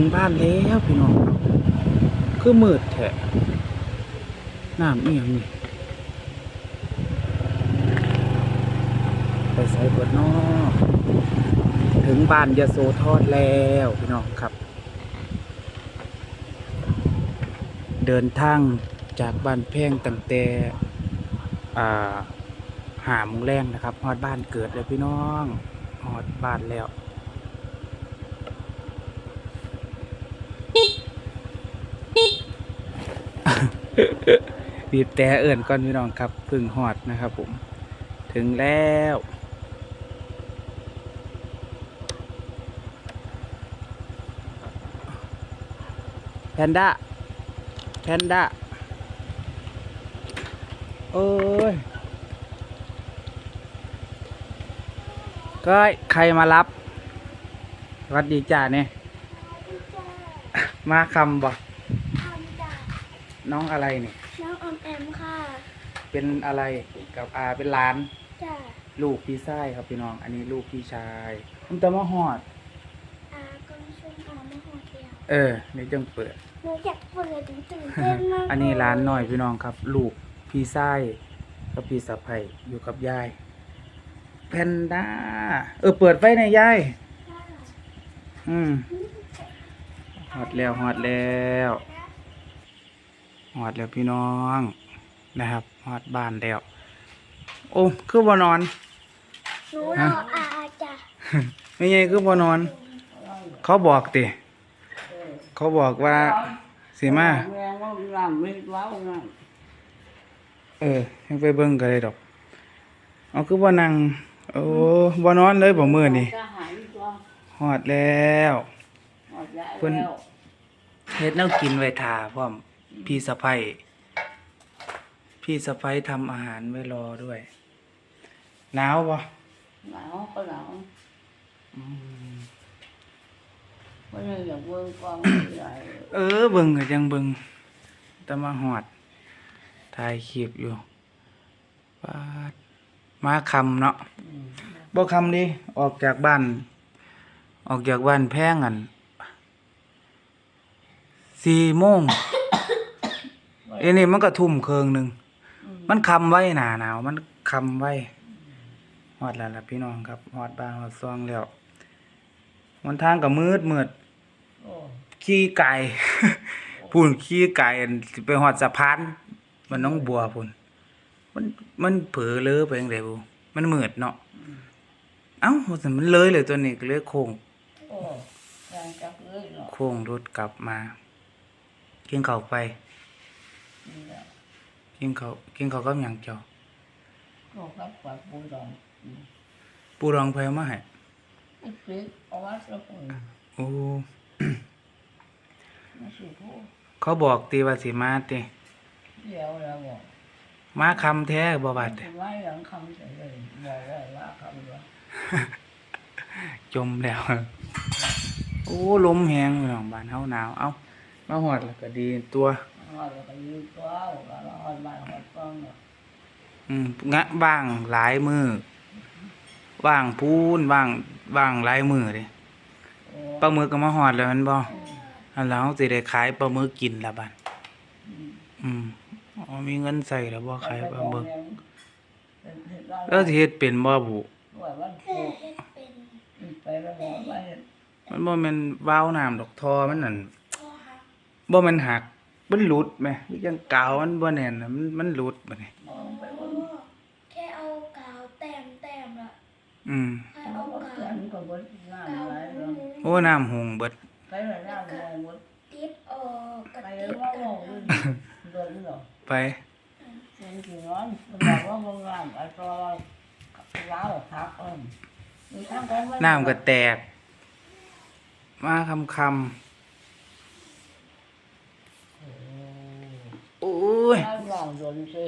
งบ้านแล้วพี่น้องคือมืดแท้น้ำนี่ยังนี่ไปใส่บดนอกถึงบ้านยะโสธรแล้วพี่น้องครับ เดินทางจากบ้านแพงตั้งแต่อ่าหามุงแรงนะครับฮอดบ้านเกิดเลยพี่น้องฮอดบ้านแล้ว บีบแต่เอิ่นก่อนพี่น้องครับเพึ่งฮอดนะครับผมถึงแล้วแพนด้าแพนด้าโอ้ยก็ใครมารับสวัสดีจ้าเนี่ยมาคำบอกทำจากน้องอะไรเนี่ย น้องออมแอมค่ะ เป็นอะไรกับอาเป็นหลาน จ้ะลูกพี่ชายครับพี่น้อง อันนี้ลูกพี่ชายผมจะมาหอด อาก็ช่วยออมมาหัวเดียวเออนี่จังเปิด หนูอยากเปิดถึงตื่นเต้นมากอันนี้ร้านหน่อยพี่น้องครับ ลูกพี่ชายกับพี่สะใภ้อยู่กับยายแพนด้าเออเปิดไฟในอยยายอืมหอดแล้วหอดแล้วหอดแล้วพี่น้องนะครับห อดบ้านแล้ว โอ้คือบ่นอน หนูรออาจ้ะไม่ไงคือบ่นอน เขาบอกติเขาบอกว่าสิมาแม่ว่าน้ำไม่เล้าน้เออยังไปเบิ่งกันเลยดอกเอาคือบ่นั่งโอ้บ่นอนเลยบ่มื้อนี่ำจะหายตัวหอดแล้วหมดแล้วเพิ่นเฮ็ดแนวกินไว้ทาพร้อมพี่สะใภ้ พี่สะใภ้ทำอาหารไว้รอด้วย หนาวบ่หนาวก็หนาวอืมเพราะยังอยากเบิ่งกล้องใหญ่เออเบิ่งก็ยังเบิ่งแต่มาหอดถ่ายคลิปอยู่ปาดมาคำเนาะบ่คำดิออกจากบ้าน ออกจากบ้านแพงอันสี่โมงเอ้นี่มันก็ทุ่มเคืองหนึ่ง มันคำไว้หนาหนาว มันคำไว้หอดแล้วล่ะพี่น้องครับหอดบ้านหอดซองแล้วมันทางก็มืดมืดโอ้ขี้ไก่พูนขี้ไก่อันสิไปหอดสะพาน มันน้องบัวพูนมันมันเผลอเลอไปยังไงบุมันมืดเนาะเอ้าว่าแต่มันเลยเลยตัวนี้ก็เลยโค้งโอ้ยังจักเลยเนาะโค้งรถกลับมากินข้าวไปนี่แหละ กินข้าวกินข้าวกับหยังเจ้าก็กับปัดปูดองปูรองไผเอามาให้ไอ้ปิ๊กเอาไว้สักคนโอ้ไม่สิพูดเขาบอกตีว่าสิมาติเดี๋ยวแล้วบอกมาคำแท้บ่บาดจะไว้หลังคำเฉยเลยบอกได้ว่าคำว่าจมแล้ว โอ้ลมแหงพี่น้องบ้านเฮาหนาว เอ้ามาหอดแล้วก็ดีตัว หอดแล้วก็ยืดตัวแล้วก็หอดบ้านหอดกล้องเนาะอืมงะบ้างหลายมือว่างพูนว่างว่างหลายมือเดิโอ้ปลาหมึกก็มาหอดแล้วแมันบ่อันแล้วสิได้ขายปลาหมึกกินละบัดอืมอ๋อมีเงินใส่แล้วบ่ขายปลาหมึกแล้วสิเฮ็ดเป็นบ่บุว่าวันเพื่พุอธเฮ็ดเป็นไปแล้วบอกว่าเห็นมันบ่แม่นว้าวน้ำดอกทอมันนั่นพ่อค่ะบ่แม่นหัก มันหลุดแหมคือจังกาวมันบ่แน่นน่ะมันมันหลุดบัดนี้มองไปโอ้ว่าแค่เอากาวแต้มแต้มละอืมแค่เอาเอาก็กาเกิว นก็บดน้ำกาวไหลหแล้มุวนโอ้น้ำหงเบิดไปเลยน้ำมองบดติดออกกระไปติดว่ากัมองนเดินหรอไปเดินกี่ร้อนมันบอกว่ามึงงานไอ้ตัวร้าวพักเอิ่มมีทั้งกันน้ำก็แตก มาคำคำโอ้ย วาง โดนสิ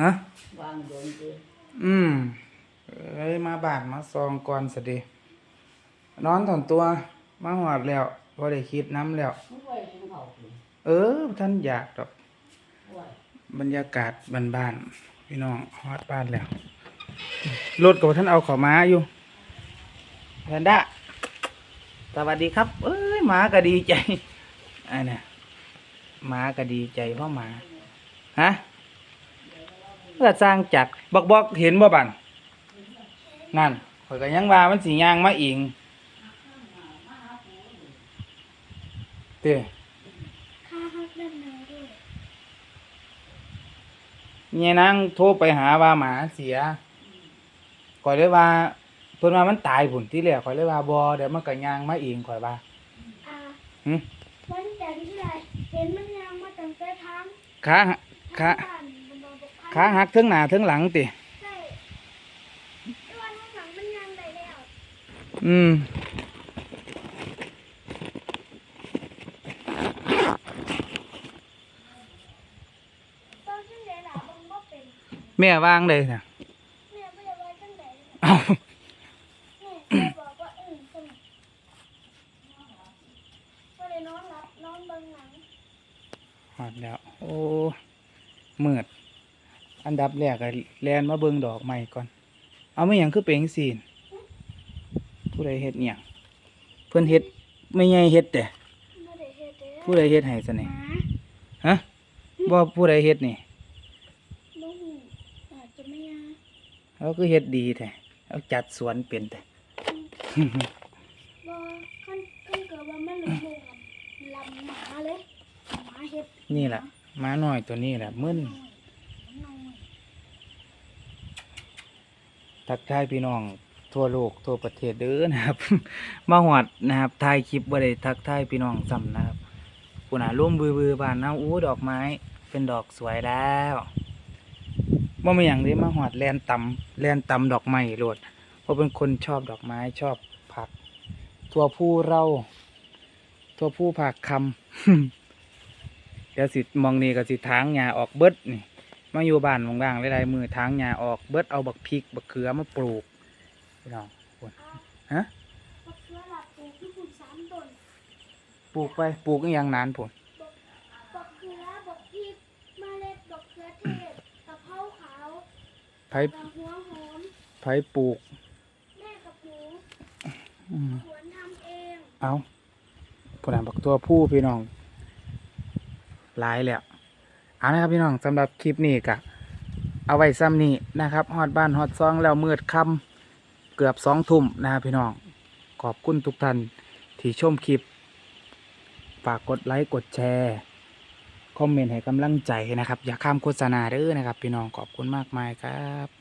ฮะวางโดนสิอืมเอ้ยมาบ้านมาซองก่อนสดีนอนถอนตัว มาหอดแล้วพอได้คิดน้ำแล้วไม่ไหวกินข้าวกินเออท่านอยากดอกไหวบรรยากาศบ้านๆพี่น้องฮอดบ้านแล้วรถกับท่านเอาเขอมาอยู่แพนด้าไปสวัสดีครับ เอ้ยหมาก็ดีใจอันน่ะหมาก็ดีใจเพราะหมา ฮะเพื่อสร้างจักรบอกบอกเห็นบ่บันนั่นข่อยก็ยังว่ามันสิย่างมาเองเต้ข้าฮักนั่นเนยด้วยเนี่ยนางโทรไปหาว่าหมาเสียข่อยเลยว่าเพิ่นว่ามันตายผุนที่แรกข่อยเลยว่าบ่เดี๋ยวมันก็ย่างมาเองข่อยว่าอ่าหึวันจันทร์ที่ไรเห็นมันยังมาตั้งแต่ทางขา ขาทางบ้านมันบอกบอกขาหักทั้งหน้าทั้งหลังติใช่แต่วันข้างหลังมันยังได้แล้วอืมตอนที่ไหนล่ะมันบ่เป็นแม่วางเลยนะ แม่ไม่ได้ไว้ตั้งแต่ เอ้า แม่แม่บอกว่าเออสนุกก็เลยนอนหลับนอนเบิ่งหนัง หอดแล้ว โอ้มืด อันดับแรกก็แลนมาเบิ่งดอกใหม่ก่อน เอาไม่หยังคือเป็นจั่งซีนผู้ใดเฮ็ดหยังเพิ่นเฮ็ดไม่ใหญ่เฮ็ดแต่ไม่ได้เฮ็ดเด้อผู้ใดเฮ็ดให้ซะหนี่มาฮะบ่ผู้ใดเฮ็ดนี่ลูกอาจจะไม่ยาเราคือเฮ็ดดีแท้เราจัดสวนเป็นแต่บ่ขั้นขั้นเกิดว่ามันหลุดลงลำหมาเลยหมาเฮ็ดนี่แหละหมาน้อยตัวนี้แหละมึน น้อย ทักทายพี่น้องทั่วโลกทั่วประเทศเด้อนะครับ มาหอดนะครับถ่ายคลิปบ่ได้ทักทายพี่น้องซ้ำนะครับปุน่าร่วมบือบือบานเนาอู้ดอกไม้ เป็นดอกสวยแล้วบ่มีหยังเด้มาหอดแลนตำแลนตำดอกไม้โหลดเพราะเป็นคนชอบดอกไม้ชอบผัก ทั่วผู้เราทั่วผู้ผักคำเดี๋ยวสิมองนี่ก็สิทางหญ้าออกเบิดนี่ มาอยู่บ้านว่างๆหลายๆมือทางหญ้าออกเบิดเอาบักพริกบักเขือมาปลูกพี่น้องพุ่นฮะบักเขือหลับปลูกที่ปลูกสามต้นปลูกไปปลูกอหยังนานพุ่นบักเขือบักพริกเมล็ดบักเขือเทศกะเพราขาวไผกะหัวหอมไผปลูกแม่กับหนูอืมสวนทำเองเอาพุ่นน่ะบักตัวผู้พี่น้องหลายแล้ว เอาละครับพี่น้องสำหรับคลิปนี้กะเอาไว้ซ้ำนี้นะครับฮอดบ้านฮอดซองแล้วมืดค่ำเกือบสองทุ่มนะครับพี่น้องขอบคุณทุกท่านที่ชมคลิป ฝากกดไลค์กดแชร์คอมเมนต์ให้กำลังใจนะครับ อย่าข้ามโฆษณาเด้อนะครับ พี่น้องขอบคุณมากมายครับ